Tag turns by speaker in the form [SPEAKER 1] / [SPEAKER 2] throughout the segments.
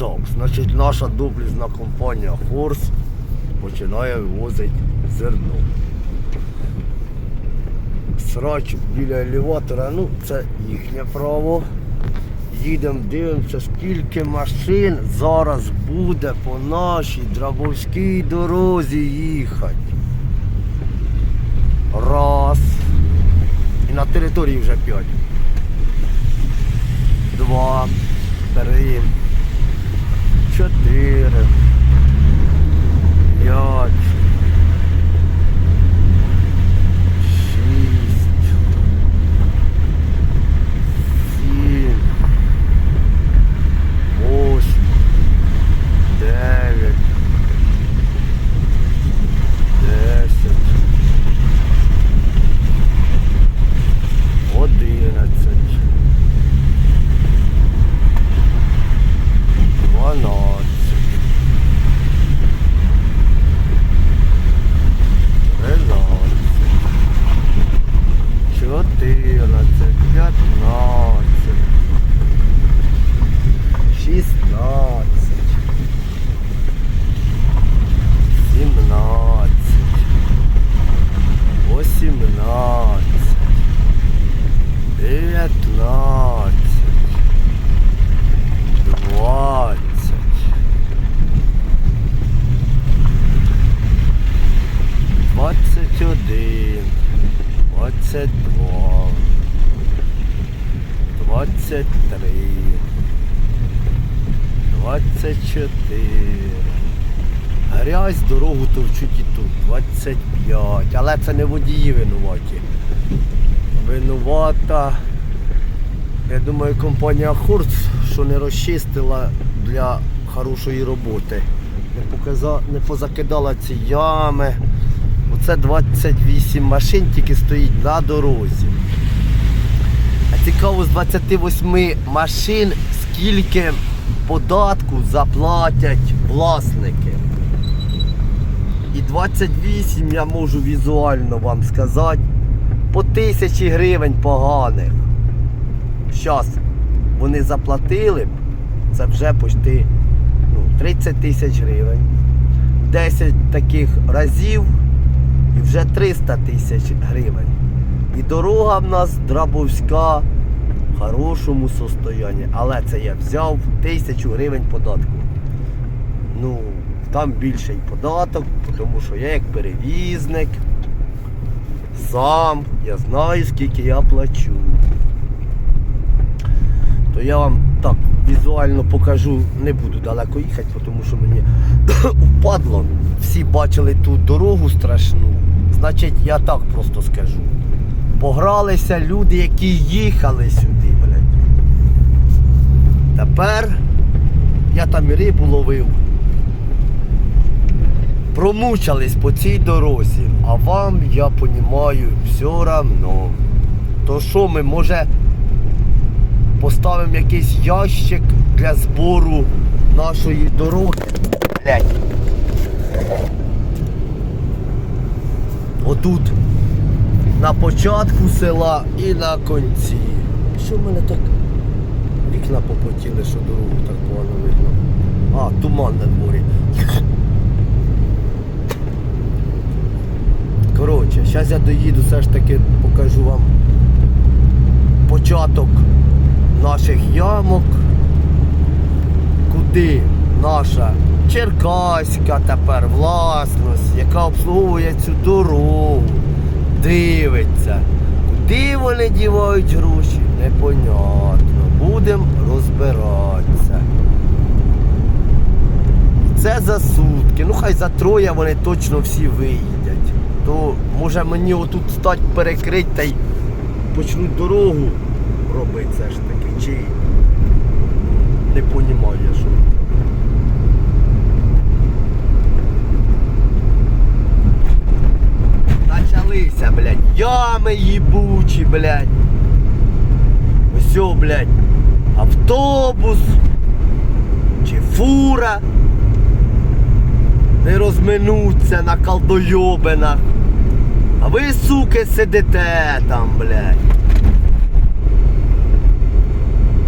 [SPEAKER 1] Так, значить наша доблізна компанія Хорс починає вивозити зерно. Срач біля елеватора, ну це їхнє право. Їдемо, дивимося, скільки машин зараз буде по нашій Драбовській дорозі їхати. Раз. І на території вже п'ять. Два. Три. 22, 23, 24. Грязь, дорогу товчуть і тут. 25. Але це не водії винуваті. Винувата. Я думаю, компанія Хурц, що не розчистила для хорошої роботи. Не, показа... не позакидала ці ями. Оце 28 машин тільки стоїть на дорозі. А цікаво, з 28 машин скільки податку заплатять власники. І 28 я можу візуально вам сказати по тисячі гривень поганих. Зараз вони заплатили, б, це вже почти ну, 30 тисяч гривень. 10 таких разів і вже 300 тисяч гривень. І дорога в нас Драбовська в хорошому состоянні. Але це я взяв тисячу гривень податку. Ну, там більший податок, тому що я як перевізник. Сам я знаю, скільки я плачу. То я вам так візуально покажу, не буду далеко їхати, тому що мені впадло. Всі бачили ту дорогу страшну. Значить, я так просто скажу. Погралися люди, які їхали сюди, блядь. Тепер я там рибу ловив. Промучались по цій дорозі, а вам, я понімаю, все равно. То що ми, може, поставимо якийсь ящик для збору нашої дороги? Блять. Отут на початку села і на кінці. Що в мене так вікна попотіли, що дорогу так погано видно. А, туман на дворі. Коротше, зараз я доїду, все ж таки покажу вам початок наших ямок, куди наша Черкаська тепер власність, яка обслуговує цю дорогу, дивиться. Куди вони дівають гроші, непонятно. Будемо розбиратися. Це за сутки. Ну хай за троє вони точно всі виїдять. То може мені отут стать перекрити та й почнуть дорогу робити все ж таки. Чи не понімаю, що. Началися, блядь, ями їбучі, блядь. Все, блядь, автобус чи фура не розминуться на колдойобинах. А ви, суки, сидите там, блядь.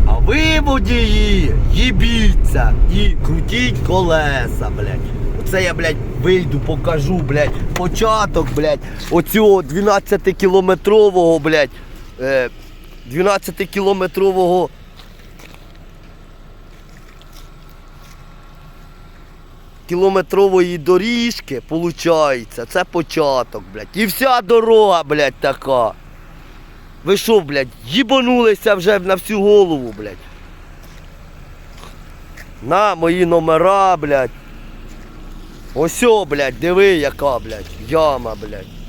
[SPEAKER 1] А ви водії, їбіться і крутіть колеса, блядь. Оце я, блядь, вийду, покажу, блядь, початок, блядь, оцього 12-кілометрового, блядь, е, 12-кілометрового кілометрової доріжки, получається, це початок, блядь. І вся дорога, блядь, така. Ви що, блядь, їбанулися вже на всю голову, блядь. На мої номера, блядь. Ось, о, блядь, диви, яка, блядь, яма, блядь.